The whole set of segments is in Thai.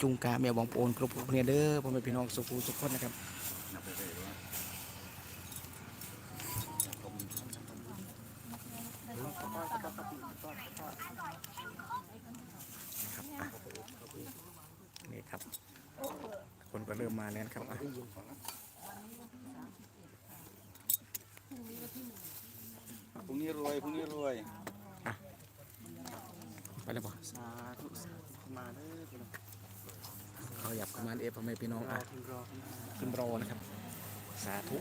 จุงกาแม่บองโอนกรุบเนี่ยเด้อพ่อแม่พี่น้องสุขุสุขคนนะครับนี่ครับ คนก็เริ่มมาแล้วนะครับอะ พรุ่งนี้รวยพรุ่งนี้รวย ไปแล้วบ่ สาธุมาเด้อพี่น้อง เขาอยากประมาณเอฟพ่อแม่พี่น้อง รอ อะ คุณรอคุณ ขึ้นรอนะครับ สาธุ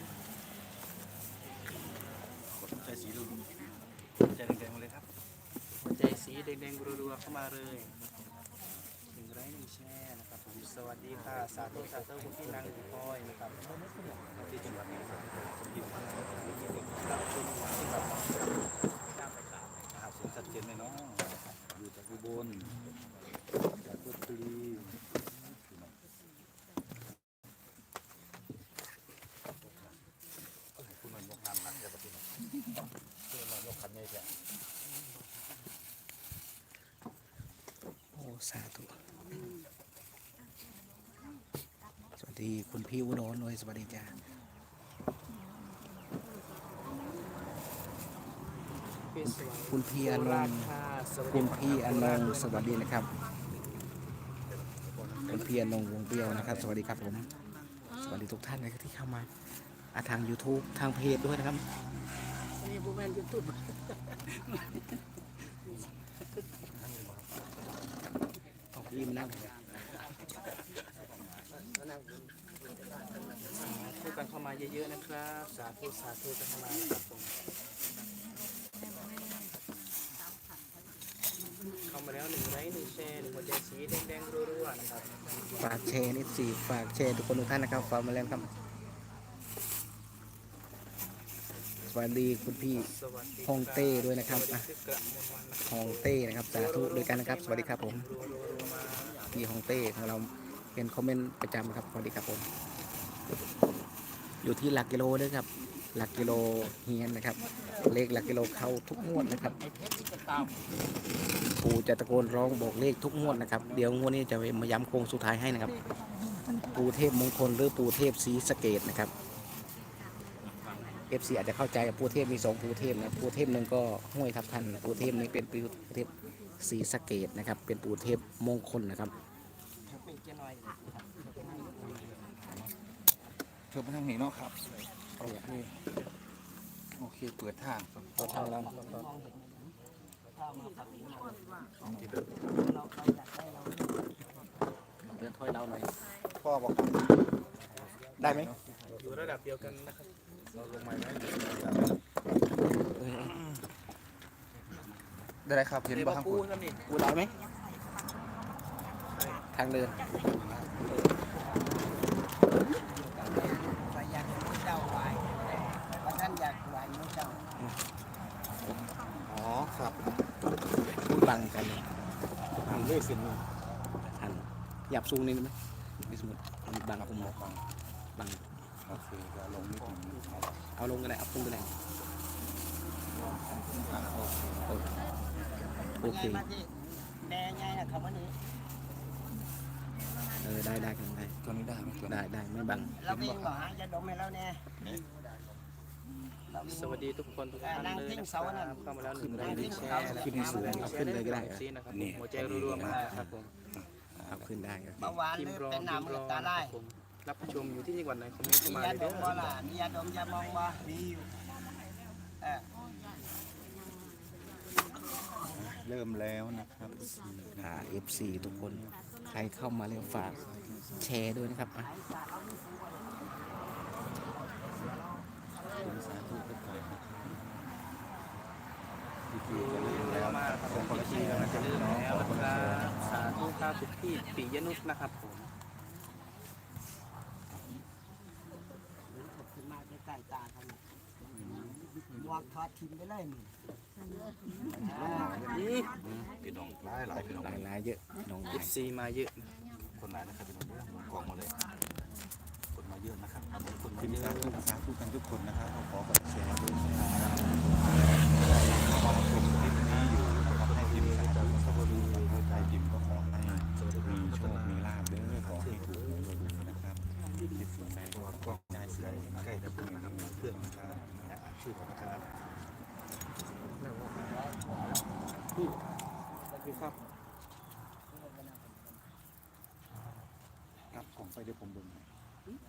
กดใจสีดูใจแดงๆมาเลยครับหัวใจสีแด งรัวๆเข้ามาเลยหนึ่งไร้หนึ่งแช่นะครับผมสวัสดีค่ะสาธุสาธุคุณพี่นางคุณพลอยนะครับที่จังหวัดนี้ครับที่รับชมที่แบบครับเสียงชัดเจนเลยเนาะอยู่จากอุบลจากลพบุรี คุณมันยกน้ำหนักจะปฏิบัติคือมันยกขันใหญ่แท้ โอ้สาธุสวัสดีคุณ พี่อุดรเลยสวัสดีจ้าคุณพี่อนงค์คุณพี่อนงค์สวัสดีนะครับ คุณพี่อนงค์วงเบี้ยวนะครับ สวัสดีครับผม สวัสดีทุกท่านนะครับที่เข้ามาอะทาง YouTube ทางเพจด้วยนะครับนี่บุแมนยูทูบเอาพี่มานั่ง พูกันเข้ามาเยอะๆนะครับ สาธุสาธุกันเข้ามานะครับผมเข้ามาแล้วหนึ่งไลค์หนึ่งแชร์หนึ่งหัวใจสีแดงๆรัวๆนะครับฝากแชร์นิดสี่ฝากแชร์ทุกคนทุกท่านนะครับฝากมาแล้วครับ สวัสดีคุณพี่สวัสดีฮองเต้ด้วยนะครับอะสดีกระมวลวันนะฮองเต้นะครับสาธุด้วยกันนะครับ สวัสดีครับผมรัวๆมา พี่ฮองเต้ของเราเป็นคอมเมนต์ประจำครับสวัสดีครับผม อยู่ที่หลักกิโลด้วยครับ หลักกิโลเฮียนนะครับ เลขหลักกิโลเข้าทุกงวดนะครับปู่จะตะโกนร้องบอกเลขทุกงวดนะครับ เดี๋ยวงวดนี้จะมาย้ำโค้งสุดท้ายให้นะครับ ปู่เทพมงคลหรือปู่เทพศรีสะเกดนะครับเอฟซีอาจจะเข้าใจว่าปู่เทพมีสองปู่เทพนะปู่เทพหนึ่งก็ห้วยทับทันปู่เทพนี้เป็นปู่เทพศรีสะเกดนะครับ เป็นปู่เทพมงคลนะครับ เป็นเจ้าน้อย เชิญมาทางนี้เนาะครับ โอเค โอเค เปิดทางเราทางเราเดินถอยเราหน่อยพ่อบอกได้ไหมอยู่ระดับเดียวกันนะครับเราลงมาแล้วเออได้ไรครับเห็นเดี๋ยวบ้ามาทางปูคุณครับนี่กูได้ไหมทางเดิน ไปอยากให้พระเจ้าไหวพระท่านอยากไหวพระเจ้า อ๋อ ครับ พู ดบังกันทางเลือกสินหันหยับสูงนิดไหมไม่สมมติมันบังผมบังบังโอเคจะลงนิดหนึงเอาลงกันเลยเอาพุ่งกันเลยโอเคแดงไงนะเขาวันนี้เออได้ได้กันได้ตัวนี้ได้ไหมตัวนี้ได้ได้ไม่บังเราเองบอกหาจะดมให้เราเนี่ย สวัสดีทุกคนทุกท่านนั่งเลยทิ้งนะคเสารันั่นบเข้ามาแล้วหนึ่งไลนั่งค์หทิ้นึ่งงแชเขาร์ขึ้นให้สูงเอาขึ้นเลยก็ได้ซีนะครับหัวใจรัวๆมาครับผมเอาขึ้นได้ครับเบาหวานหทีมรือรองเป็นทีน้ำมหรรือองตานะไล่ครับผมรับชมอยู่ที่จังหวัดไหนคอมเมนต์เข้ามีมาเลยยาดเด้มบ่อล่ะมียาดมยามองบ่มีอยู่เออเริ่มแล้วนะครับหา FC ทุกคน ใครเข้ามาแล้วฝากแชร์ด้วยนะครับอะ คุณ สาธุไปก่อนนะครับพี่พีจะเริ่มแล้วมาครับผมคนละทีแล้วจะเริ่มแล้วนะครับสาธุครับทุกที่ปิยนุษนะครับผมขึ้นมาใกล้ๆตาเขาเนี่ยมวกทอดทิ้งไปเลยนี่พี่น้องหลายหลายพี่น้องหลายหลายเยอะน้องหลายซีมาเยอะคนหลายนะครับพี่น้องเด้อกล่องมาเลยคนมา เยอะนะครับคุณที่นี่ครับสาธุกันทุกคนนะครับขอกดแชร์ด้วยนะครับขอบคุณที่นี้อยู่นะครัย้มพ์สาธุสวัสดีเข้าใจพิมขอให้มีโชคมีลาภด้อขอให้ถูกหวยรวยนะครับคิดสิ่ดก็กล้องได้เสียใกล้จะพึ่นะครับเพื่อนนะครับชื่อของครับพี่สวัสดีครับครับของไปเดี๋ยวผมดูหน่อย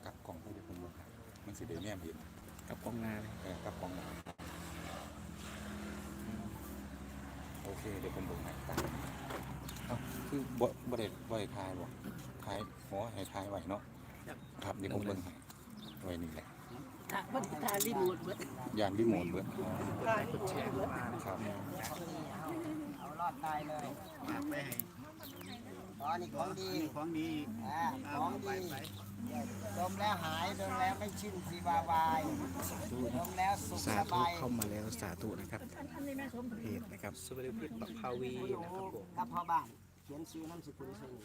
กลับกล่องไปเดี๋ยวผมเบิ่งให้มันสิเดี๋ยวแง่เห็นกับกองนาเลยเออกลับกล่องมาโอเคเดี๋ยวผมบิ่งให้ตามเอ้าคือบ่บ่ได้บ่ได้ทายบ่ทายหมอให้ทายไว้เนาะครับเดี๋ยวผมเบิ่งให้ไว้นี่แหละตาบ่ได้ตาลิ้นหมดเบิดยานรีโมทเบิดอ๋อครับเอารอดตายเลยไปให้อ๋อนี่ของดีของดีอ่าของดี ดมแล้วหายดมแล้วไม่ชินสีวาวายดมแล้วสุขสาสธุบายเข้ามาแล้วสาธุนะครับเพจนะครับสุบริพิษปักพาวีนะครับผมกับพ่อบ้านเขียนชื่อนามสกุลใส่นี่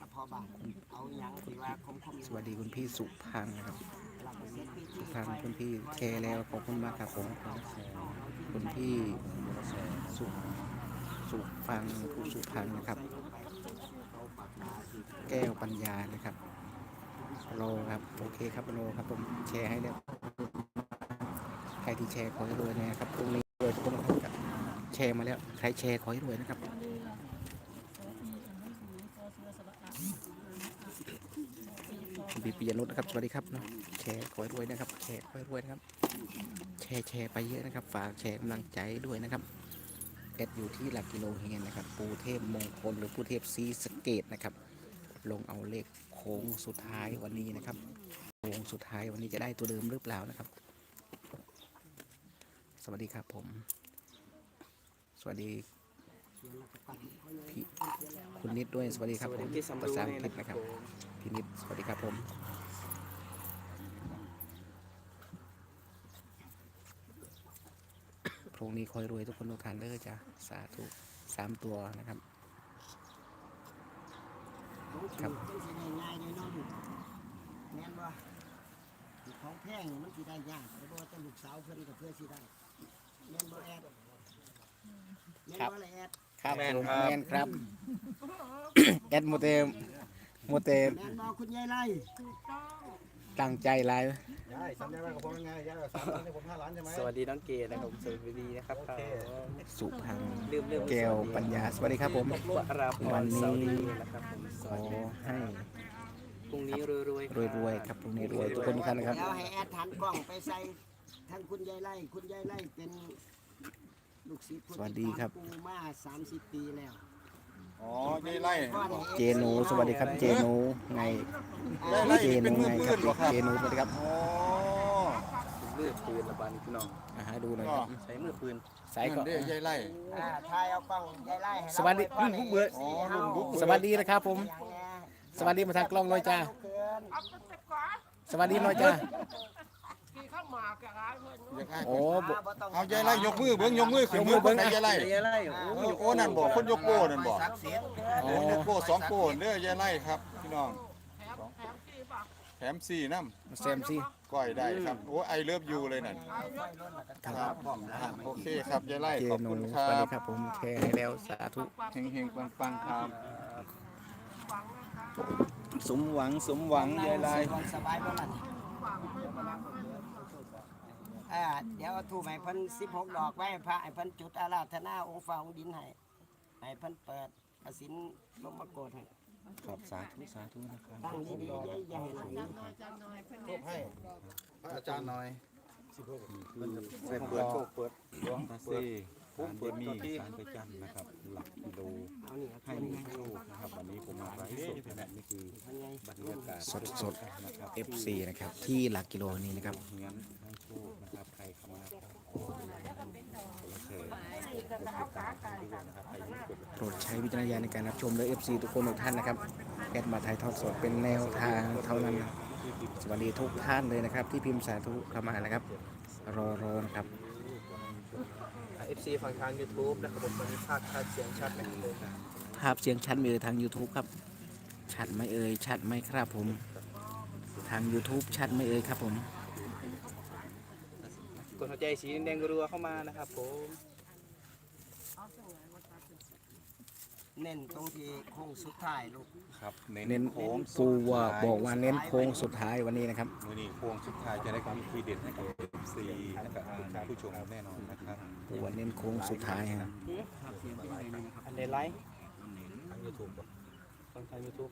กับพ่อบ้านเอาหยังที่ว่าคมๆสวัสดีคุณพี่สุพังนะครับหลักเสียปีที่ทางคุณพี่แชร์แล้วขอบคุณมากครับผมคุณพี่สุสุฟังผู้สุพังนะครับ แก้วปัญญานะครับโลครับโอเคครับโลครับผมแชร์ให้แล้วใครที่แชร์ขอให้รวยนะครับพรุ่งนี้รวยทุกคนครับแชร์มาแล้วใครแชร์ขอให้รวยนะครับคุณพี่ปิยนุชนะครับสวัสดีครับเนาะแชร์ขอให้รวยนะครับแชร์ขอให้รวยนะครับ แชร์แชร์ไปเยอะนะครับ ฝากแชร์กำลังใจด้วยนะครับเอดอยู่ที่หลักกิโลเฮงนะครับ ปูเทพมงคลหรือปูเทพซีสเกตนะครับ ลงเอาเลขโค้งสุดท้ายวันนี้นะครับโค้งสุดท้ายวันนี้จะได้ตัวเดิมหรือเปล่านะครับ สวัสดีครับผม สวัสดีพี่คุณนิดด้วยสวัสดีครับสวัสผดีมพี่สำภารูษาอังเนี่ยกฤษนะนะคครัรับบผมพี่นิดสวัสดีครับผมพรุ่งนี้คอยรวยทุกคนทุกท่านเด้อจ้ะสาธุสามตัวนะครับ ครับมันสิได้ง่ายเลยเนาะลูกแม่นบ่ของแพงนี่มันสิได้ยากแต่ว่าแต่ลูกสาวเพิ่นก็เพื่อสิได้แม่นบ่แอดแม่นบ่ล่ะแอดครับแมนครับแมนครับแอดโมเตมโมเตมแม่นบ่คุณยายไล่ตั้ง ใจไลฟ์ยายสามล้านกับผมยังไงยายสามล้านให้ผมห้าล้านใช่ไหม สวัสดีน้องเกดนะครับสวัสดีนะครับสุพังลืมลืมแก้วปัญญาสวัสดีครับผม วราพวัรนนี้ สวัสดีนะครับผมสขวัอสดีให้พรุ่งนี้รวยๆรวยๆครับพรุ่งนี้รวยทุกคนทุกท่านนะครับเดี๋ยวให้แอดหันกล้องไปใส่ทั้งคุณยายไล่คุณยายไล่เป็นลูกศิษย์ผู้สวัสดีครับ ติตามปู่มา30ปีแล้ว อ๋อยายไล่เจนูสวัสดีครับเจนูไงยายไล่เจเป็นนูมือไงปืครับนเหรอครับเจนูสวัสดีครับอ๋อเลือดปืนละบันพี่น้องอ่าฮะดูหน่อยครับใช้มือปืนสายนั่ก่อนนเด้ยายไล่อ่าทายเอากล้องยายไล่ให้เราสวัสดีไพ่อรุ่นบุกเบิกให้ FC เฮาสวัสดีนะครับผมอย่างแน่สวัสดีมาทางกล้องหน่อยจ้าเกินสวัสดีหน่อยจ้า อยากให้โอ้บบ่ต้องเอายายไล่ยกมือเบิ้งยกมือขึ้นมือเบิ้งไหนยายไล่ยายไล่อ่าโอ้โอ้นั่นบอกคนยกโป้นั่นบอกศักดิ์สิทธิ์เกินโอ้ยกโป้สองโป้เด้อยายไล่ครับพี่น้องแถมสี่น้แซมซี่ำก้อยได้ครับโอ้ไอเลิฟยูเลยนั่นครับครับโอเคครับยายไล่เจขอบนูคุณสครัวัสดีบครับผมแชร์ให้แล้วสาธุ เฮงเฮงปังปังๆครับ สมหวังสมหวังยายไล่ สบายบ่ล่ะนี่ อ่าเดี๋ยวเอาทูบให้เพิ่น16ดอกไว้ให้พระให้เพิ่นจุดอาราธนาองค์ฟ้าองค์ดินให้ให้เพิ่นเปิดกสินลงมาโกดให้ครับสาธุสาธุนะครับตั้งดีๆอย่าอย่าให้ไหลให้อาจารย์หน่อยเปิดเปิดโชคเปิดหลวงตาซีสารเดมี่สารไปจันนะครับ หลักกิโลเอานี่เอาให้ตัวนี้โชคนะครับวันนี้ผมมาไลฟ์สดนะนี่คือเพิ่นไงบรรยากาศสดสดนะครับ FC นะครับที่หลักกิโลนี้นะครับงั้นให้โชคนะครับ โปรดใช้วิจารณญาณในการรับชมเลย FC ทุกคนทุกท่านนะครับแอดมาถ่ายทอดสดเป็นแนวทางเท่านั้นนะสวัสดีทุกท่านเลยนะครับ ที่พิมพ์สาธุเข้ามานะครับ รอรอนะครับเอฟซีฝั่งทาง YouTube นะครับผมวันนี้ภาคชัดเสียงชัดนะครับผมภาพเสียงชัดมีทาง YouTube ครับ ชัดไหมเอ่ยชัดไหมครับผม ทาง YouTube ชัดไหมเอ่ยครับผม กดหัวใจสีแดงๆรัวๆเข้ามานะครับผมเน้นตรงที่โค้งสุดท้ายลูกครับเน้เน้นนโค้งปูว่าสุดท้ยบอกว่าเน้นโค้งสุดท้ายวันนี้นะครับมือนี้โค้งสุดท้ายจะได้มีทีเด็ดให้กับ FC และกับผู้ชมแน่นอนนะครับปูว่าเน้นโค้งสุดท้ายครับอันเดไลท์ทางยูทูบฟังทางยูทูบ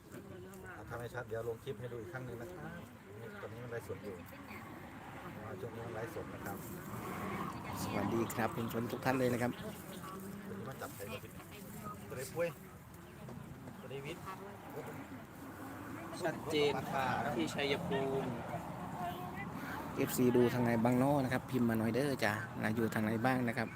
ทำให้ชัดเดี๋ยวลงคลิปให้ดูอีกครั้งหนึ่งนะครับตอนนี้มันไลฟ์สดอยู่ อ่าช่วงนี้มันไลฟ์สดนะครับ สวัสดีครับคุณชนทุกท่านเลยนะครับวันนี้มาจับใครมาผิดตัวได้ป่วยตัวได้วิทย์ชัดเจนค่ะที่ชัยภูมิ FC ดูทางไหนบ้างเนาะนะครับ พิมพ์มาหน่อยเด้อจ้ะนะอยู่ทางไหนบ้างนะครับ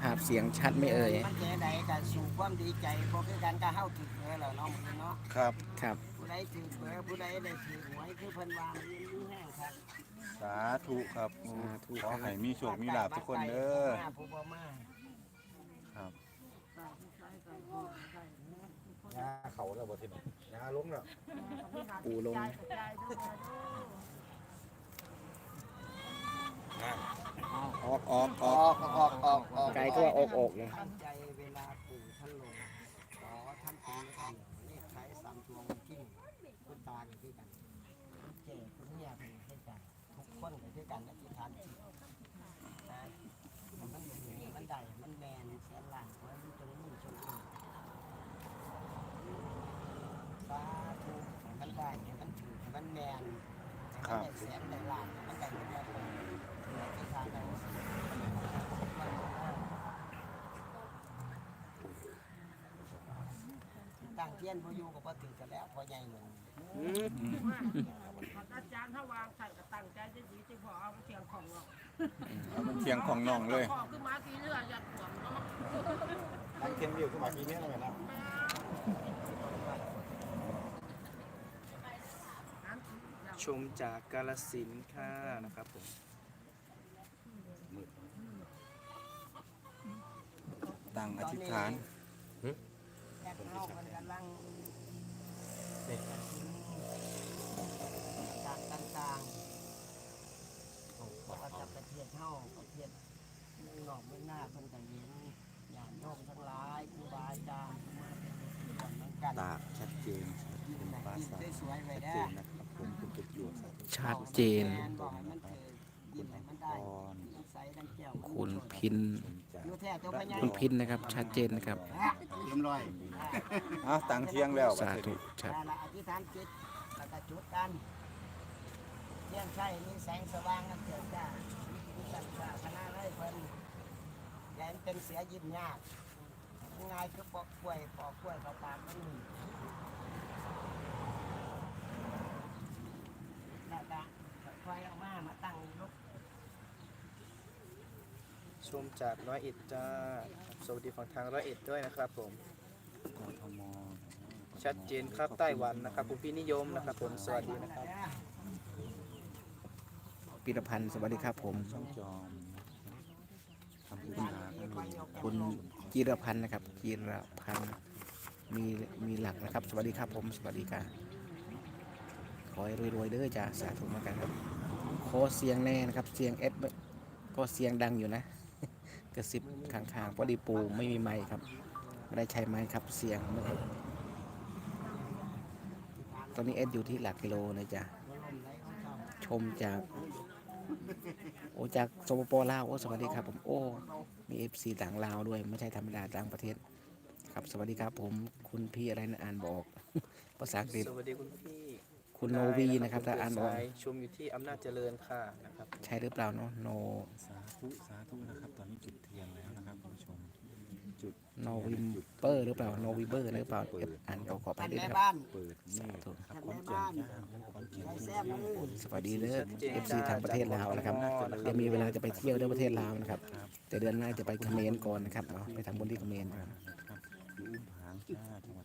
ภาพเสียงชัดไหม่เอ่ยมันจะได้การสู่ความดีใจเพราะคือการก็เฮาถึกเบอร์แล้วเนาะมื้อเนาะครับ ครับ ผู้ใดถึกเบอร์ผู้ใดได้ถือหวยคือเพิ่นว่ามันมีแห้งครับ สาธุครับสาธุ ขอให้มีโชคมีลาภทุกคนเด้อมาผู้บ่มาครับยาเขาแล้วบ่ทีนี้ยาลงแล้วปูลงออกออกออออกกออกออกออกไกลก็ว่าออกออกเลยตั้งใจเวลาปู่ท่านลงขอท่านปู่ท่านเลขท้ายสามตัววันที่หนึ่งคุณตาก็คือกันคุณเจคุณเมียเป็นให้กันทุกคน กันอธิษฐานจิตนะมันอยู่มันได้มันแมนแสนหล้านขอให้มันจงมุ่งจงอิ่มสาธุให้มันได้มันถือให้มันแมนให้มันได้แสนได้ล้านให้มันได้เงินได้ทองอธิษฐานได้ตั้งเทียนบ่อยู่ก็บ่ถึงกันแล้วพอใหญ่หมือนอาจารย์ถ้าวางใส่ก็ตั้งใจจะดี เราเอามันเทียงของน้องเลยพอขึ้นมาทีเรือยัดหัวเนาะตั้งเทียงวิวขึ้นมาทีนี้แล้วนะชมจากกาลสินธุ์ค่ะนะครับผมตั้งอธิษฐานแอดเฮามันกำลังการต่างๆบอกว่าจะประ เทศเฮาประเทศเมืองนอกเมืองหน้าเพิ่นก็เห็นญาติโยมทั้งหลายครูบาอาจารย์มาเป็นเพื่อนเหมือนกันตาชัดเจนยิ้มเป็นนะภายิ้มษาสวยๆไว้ชัดเด้เจอนนะครับผมคุณจุดยวดสาธุชัดเจน บอกให้มันเกิดยิ้มให้มันได้ทั้งใสทั้งแก้วคุณพินจากอยู่แท้ตัวพญาคุณพินนะครับ ชัดเจนนะครับ เรียบร้อยอะตั้งเทียงแล้วสาธุชัดนั่นละอธิษฐานจิตแล้วก็จุดกันเที่ยงใช่มีแสงสว่างกันเกิดจ้า มีสันสาคณะไรเพิ่นแกนเป็นเสียยิ้มยากง่ายคือปอกกล้วยปอกกล้วยเขาปากมันนี่แล้วก็ค่อยๆเอามามาตั้งลูกชมจากร้อยเอ็ดจ้าสวัสดีฝั่งทางร้อยเอ็ดด้วยนะครับผม กทม ชัดเจนครับไต้หวันนะครับ คุณพี่นิยมนะครับผมสวัสดีนะครับ พิรพันธ์สวัสดีครับผม ช่องจอมทำบุญหาก็มีคุณจิรพันธ์นะครับจิรพันธ์มีมีหลักนะครับ สวัสดีครับผม สวัสดีค่ะขอให้รวยๆเด้อจ้าสาธุเหมือนกันครับขอเสียงแน่นะครับ เสียงเอสก็เสียงดังอยู่นะ กระซิบข้างๆพอดีปูไม่มีไมค์ครับไม่ได้ใช้ไมค์ครับเสียงไม่ตอนนี้เอสอยู่ที่หลักกิโลนะจ๊ะชมจาก โอจากสปปลาวโอ้สวัสดีครับ ผมโอ้มีเอฟซีต่างลาวด้วยไม่ใช่ธรรมดาต่างประเทศ ครับสวัสดีครับ ผมคุณพี่อะไรนะอ่านบอก ภาษาอังกฤษ สวัสดีคุณพี่คุณโนวีนะครับถ้าอ่านออกสายชมอยู่ที่อำนาจเจริญค่ะนะครับ ใช่หรือเปล่าเนาะโน สาธุ สาธุนะครับ ตอนนี้จุดเทียนแล้วนะครับคุณผู้ชม จุดโนวิมเปอร์หรือเปล่าโนวิเบอร์หรือเปล่าเอฟอ่านเอาขอไปท่านด้วยแม่นะครับบ้านเปิดเมฆนะครับขอนแก่นย่างขอนแก่นใช้แซ่บมือสวัสดีเด้อเอฟซีทางประเทศลาวนะครับเดี๋ยวมีเวลาจะไปเที่ยวด้วยประเทศลาวนะครับ แต่เดือนหน้าจะไปเขมรก่อนนะครับเอาไปทำบุญที่เขมรครับนะครับอยู่อุ้มผางจ้าจัง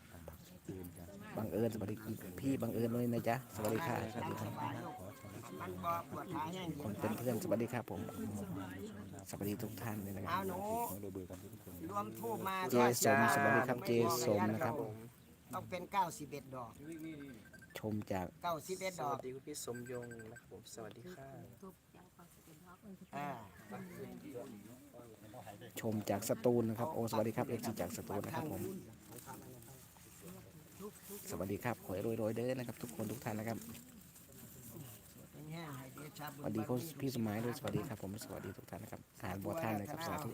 รวมทูบมาเจสมสวัสดีครับเจสมนะครับ ต้องเป็น 91 ดอก ชมจาก91 ดสอกวัสดีคุณพี่สมยงนะครับผมสวัสดีค่ะชมจากสตูลนะครับโอสวัสดีครับเอฟซีจากสตูลนะครับผมสวัสดีครับขอให้รวยเด้อนะครับ ทุกคนทุกท่านนะครับสวัสดีคุณพี่สมัยด้วยสวัสดีครับผมสวัสดีทุกท่านนะครับอ่านบัวท่านนะครับสาธุ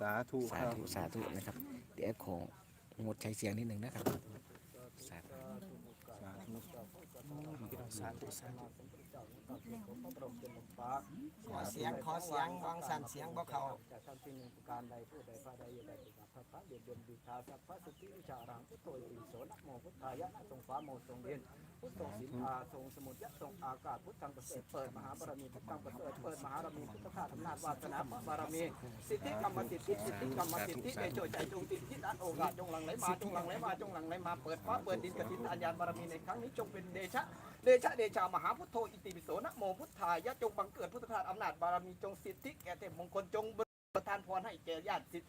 สาธุสาธุสาธุนะครับ เดี๋ยวของงดใช้เสียงนิดหนึ่งนะครับสาธุสาธุสาธุสาธุขอเสียงขอเสียงฟังสั่นเสียงบ่เขา จากท่านที่งประการใดผู้ใดพระใดอย่าใดะคะเดียดดมบิทาสัพพะสุติวิชารังพุทโธติโสนะโมพุทธายะนะทรงฟ้าโมทรงเย็นพุทธทรงสินอาทรงสมุทยะทรงอากาศพุทธังประเสริฐเปิดมหาบารมีพุทธังประเสริฐเปิดมหาบารมีพุทธคาถาอำนาจวาสนาบารมีสิทธิกรรมสิทธิสิทธิกรรมสิทธิในโจทย์ใจจงติดที่ด้านโอกาสจงหลังไหลมาจงหลังไหลมาจงหลังไหลมาเปิดฟ้าเปิดดินกระถินอัญญาบารมีในครั้งนี้จงเป็นเดชะเดชะเดชามหาพุทโธอิติปิโสนะโมพุทธายะจงบังเกิดพุทธคาถาอำนาจบารมีจงสิทธิแก่เทพมงคลจงประทานพรให้แก่ญาติสิทธิ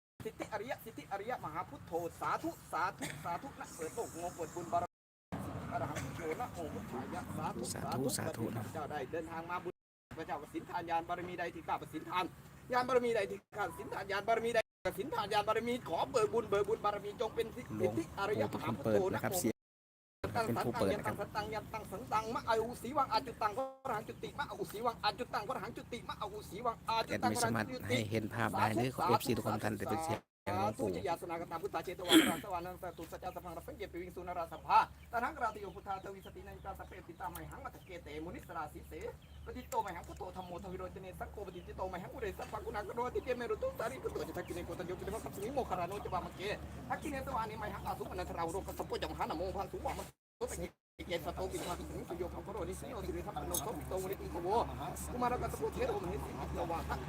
สิทธิอริยสิทธิอริยมหาพุทโธสาธุสาธุสาธุณเปิดโลกงงเปิดบุญบารมีอรหังโชนะโอพุทธายะสาธุสาธุสาธุนะเจ้าได้เดินทางมาบุญพระเจ้าประสินทานยานบารมีใดที่ข้าประสินทานยานบารมีใดที่ข้าประสินทานยานบารมีใดประสินทานยานบารมีขอเบิกบุญเบิกบุญบารมีจงเป็นสิหลวงทธิอริยปู่มเป็นหาคนพุทเปิดโธนะครับโมเสียง ตังเป็นสันผู้ตัเปิดยันนะครับตั้งสันตังยันตังสันตังมะอายุสีวังอาจุตังพระหังจุติมะอายุสีวังอาจุตังพระหังจุติมะอายุสีวังอาจุแอดตังไม่พระสาหังมารถจุติ ให้เห็นภาพได้เลยเอฟซีทุกคนทันแต่เป็นเสียงหลวงปู่จยาสนากตามพุทธาเจตวาราสวานังสตุสัจจสัพพังรัสังเกตปิวิงสุนราสภาตานังราติโยพุทธาตวิสตินัยตาสเปติตาไมหังมัตเกเตมุนิสราสิเสปฏิโตไมหังพุทโตธรรมโมทวิโรจเนสังโฆปฏิจิโตไมหังอุเรสัพพกุณากโรติเกเมรุตุสาริกุทโตจิทักกิเนโกตัญโยกิเนมัสสมิโมคาราโนจวามเกทักกิเนตวานิไมหังอาสุปนันทราอุโรกัสัพพจัมหานโมพันสุวามะเกสโตปิมาติสิงสุโยภพโรนิสิโอสิริทัพพโนโสมิโตมุนิปิโกโวกุมารกัสพุเทโรมหิสิมิโตวาทักโ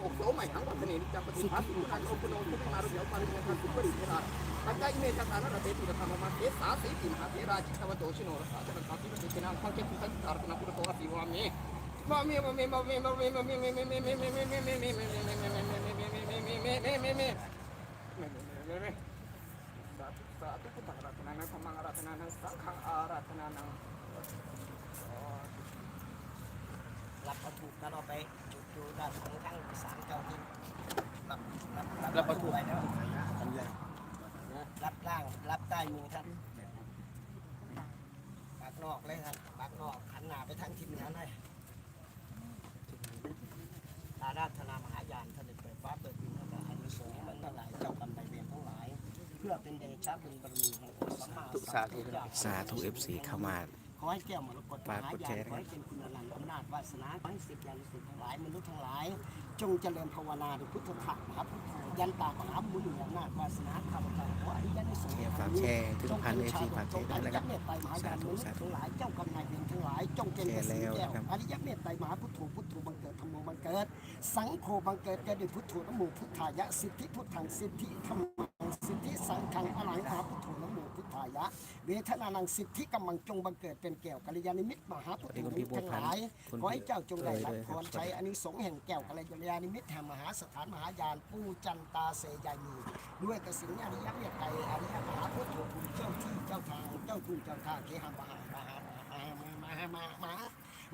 าธุพุทธราธนานังธรรมังราธนานังสังฆังอาราธนานังรับวัตถุแล้วเราไปจุดดูด้านของทั้งสามเจ้าที่รับรับรับวัตถุไว้แล้วรับล่างรับใต้มือท่านปากนอกเลยท่านปากนอกหันหน้าไปทางทิศเหนือเลยอาราธนา อเป็นเดชะบุญบารมีแห่งองค์สัมมาธุสาธุเอฟซีเข้ามาขอให้แก้วมรกตฝากกดแชร์ขอให้เป็นคุณอนันต์อำนาจวาสนาขอให้สิทธิยานุสิทธิ์ทั้งหลายมนุษย์ทั้งหลาย จงเจริญภาวนาด้วยพุทธธรรมครับยันตามหาบุญอำนาจวาสนาข้าพเจ้าขออนุญาตได้ส่งเนี่ยฝากแชร์ถึงพัน FC ฝากแชร์ด้วยนะครับจงเป็นชาวเมตไตรมหายานมนุษย์ทั้งหลายเจ้ากำนายเวรทั้งหลาย จงเป็นแชร์แล้วแก้วอริยเมตไตรมหาพุทโธพุทโธบังเกิดธรรมโมบังเกิด สังโฆบังเกิดแก่ด้วยพุทโธนโมพุทธายะสิทธิพุทธังสิทธิธรรม สิทธิสังฆังอรหังมหาพุทโธนโมพุทธายะ เวทนานังสิทธิกำลังจงบังเกิดเป็นแก้วกัลยาณมิตรมหาพุทโธทั้งหลายคุณขอให้เจ้าจงได้รับเอ่ยพด้วยครับรใช้อานิสงส์แห่งแก้วกัลยาณมิตรแห่งมหาสถานมหายานปูจันตาเสยานีด้วยกสิณอริยเมตไตรอริยมหาพุทโธคุณเจ้าที่เจ้าทางเจ้าคุณเจ้าทางเคหามหามหามหามหา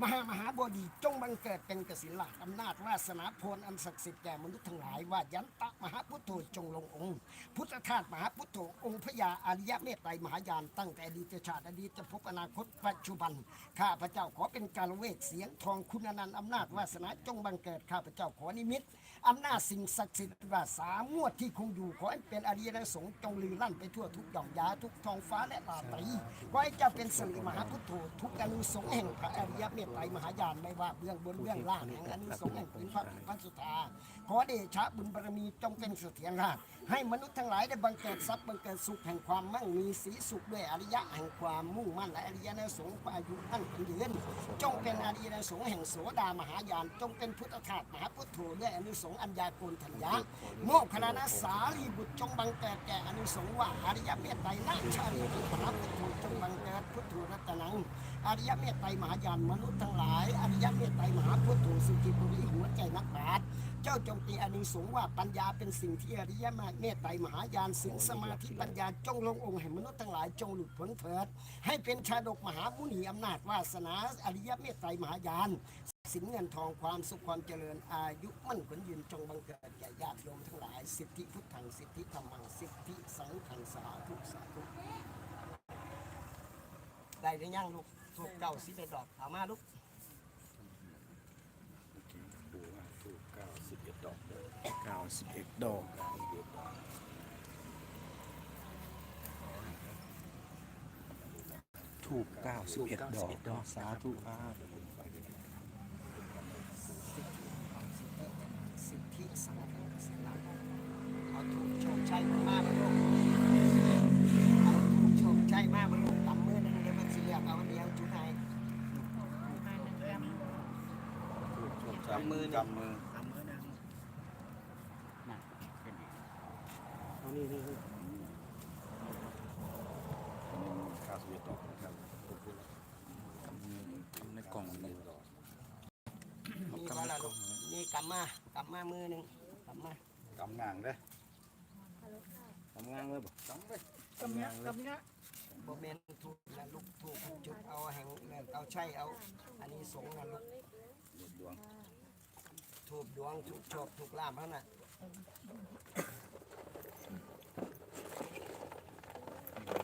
มหามหาบดีจงบังเกิดเป็นกสิลาอำนาจวาสนาพลอันศักดิ์สิทธิ์แก่มนุษย์ทั้งหลายว่ายันตะมหาพุทโธจงลงองค์ พุทธทาสมหาพุทโธองค์พญาอริยะเมตไตรมหายานตั้งแต่อดีตชาติอดีตจะพบอนาคตปัจจุบัน ข้าพระเจ้าขอเป็นการเวกเสียงทองคุณนันต์อำนาจวาสนาจงบังเกิดข้าพระเจ้าขอนิมิต อำนาจสิ่งศักดิ์สิทธิ์ว่าสามงวดที่คงอยู่ขอให้เป็นอริยสงฆ์จงลือลั่นไปทั่วทุกหย่อมยาทุกท้องฟ้าและราตรีขอให้เจ้าเป็นสิริมหาพุทโธทุกอนุสงฆ์แห่งพระอริยเมตไตรมหายานไม่ว่าเบื้องบนเบื้องล่างแห่งอนุสงฆ์แห่งผืนพระพันสุธาขอเดชะบุญบารมีจงเป็นเสถียรราชให้มนุษย์ทั้งหลายได้บังเกิดทรัพย์บังเกิดสุขแห่งความมั่งมีสีสุขด้วยอริยะแห่งความมุ่งมั่นและอริยนสงฆ์อายุอันเป็นยืนจงเป็นอริยนสงฆ์แห่งโสดามหายาน จงเป็นพุทธทาสมหาพุทโธด้วยอนุสงอัญญาโกนธัญญาโมกขณะสารีบุตรจงบังเกิดแก่อนิสงส์ว่าอริยเมตไตรนาชาลีบุตรพระพุทธจงบังเกิดพุทธรัตนังอริยเมตไตรมหายานมนุษย์ทั้งหลายอริยเมตไตรมหาพุทธสุจิปุริหัวใจนักปราชญ์เจ้าจงตีอนิสงส์ว่าปัญญาเป็นสิ่งที่อริยเมตไตรมหายานสิ่งสมาธิปัญญาจงลงองค์ให้มนุษย์ทั้งหลายจงหลุดพ้นเถิด ให้เป็นชาดกมหามุนีอำนาจวาสนาอริยเมตไตรมหายาน สินเงินทองความสุขความเจริญอายุมั่นขวัญยืนจงบังเกิดแก่ญาติโยมทั้งหลาย สิทธิพุทธังสิทธิธรรมังสิทธิสังฆังสาธุสาธุได้หรือยังลูกถูกเก้าสิบเอ็ดดอกเอามาลูกปูว่าถูกเก้าสิบเอ็ดดอกเลย91ดอกถูกเก้าสิบเอ็ดดอกเนาะสาธุครับ สิทธิสังฆังสาธุ เอาถูกโชคชัยมากๆลูกเอาถูกโชคชัยมากๆลูกตำมือหนึงเดี๋ยวมันสิเรียกเอาเดียวจุดไหนกำมือกำมือเอานี่นี่นี่เก้าสิบเอ็ดดอกนะครับในกล่องเลยมีว่าละลูกมีกำมากำมามือหนึ่งกำมา กำงางเด้กำงางเลยบ่กำเลยกำเนี้ยกำเนี้ยโบเมนถูกนะลูกถูกจุดเอาแห่งเลิกเอาใช่เอา อันนี้สงฆ์นะลูกดวงถูกดวงถูกโชคถูกลาภแล้วน่ะ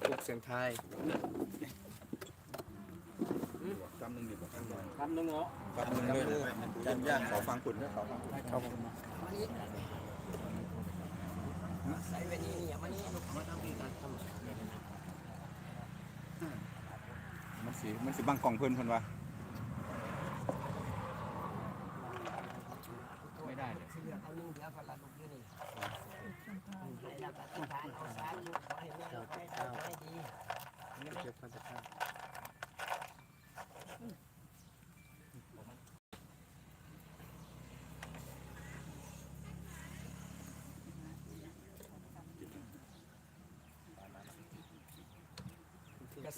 ลูกเสียงไทยกำหนึ่งดีกว่าคำนึงเหรอกำหนึ่งเลยจานย่างขอฟังคุณด้วยขอฟังคุณครับผมมานี่ ใส่ไว้นี่อย่ามานี่ลูกมาทำดีกันทำมันสิมันสิบังกล่องเพิ่นเพิ่นว่าไม่ได้เลยเลือกเอาหนึ่งเดียวคนละลูกอยู่นี่ให้รับประทานเอาสาธุขอให้แม่เราให้ได้ให้ดีเก็บพันธ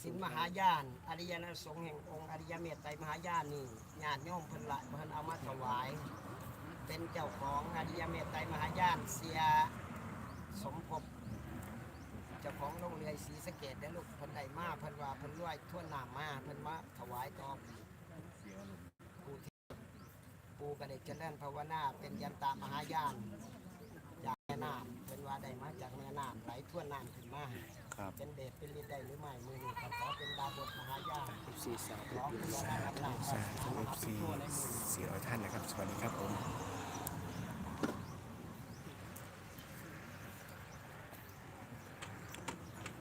สินมหายาน อริยนสงฆ์แห่งองค์อริยเมตไตรมหายานนี่ญาติโยมเพิ่นละเพิ่นเอามาถวาย เป็นเจ้าของอริยเมตไตรมหายานเสียสมภพเจ้าของโรงเรียนศรีสะเกดได้ลูกเพิ่นได้มาเพิ่นว่าเพิ่นรวยทั่วหน้ามาเพิ่นมาถวายต่อปูที่ปูก็ได้เจริญภาวนาเป็นยันตามหายานจากแม่น้ำเพิ่นว่าได้มาจากแม่น้ำไหลทั่วน้ำขึ้นมา ครับเป็นเดชเป็นฤทธิ์ได้หรือไม่มือนี้ก็ขอเป็นดาบทมหายาสี่สามขอเป็นดาบทมหายาสาธุ FC 400ท่านนะครับ สวัสดีครับผม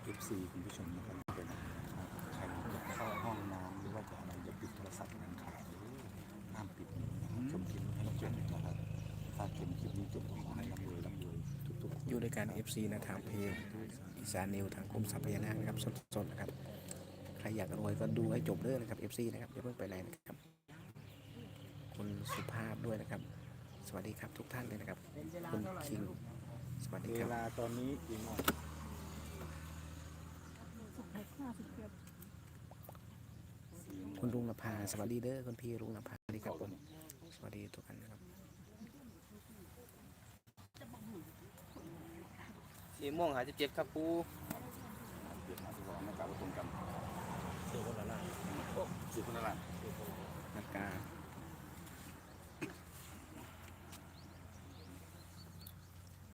เอฟซีคุณผู้ชมนะครับ ทุกๆคนอยู่ด้วยกัน FC นะทางเพจอีสานนิวทางกรมทรัพยานาคนะครับสดๆนะครับ ใครอยากรวยก็ดูให้จบเด้อนะครับ FC นะครับอย่าเพิ่งไปไหนนะครับ คุณสุภาพด้วยนะครับ สวัสดีครับทุกท่านเลยนะครับ คุณคิง สวัสดีเวครับ ลาตอนนี้กี่โมงคุณลุงนภาสวัสดีเด้อคุณพี่ลุงนภาสวัสดีครับผมสวัสดีทุกท่านนะครับ สีม่วงหาสิเจ็ดครับปูเดืดหาสิบสองนะกาบว่าตรงกันสือคนละล่างสือคนละล่างนากา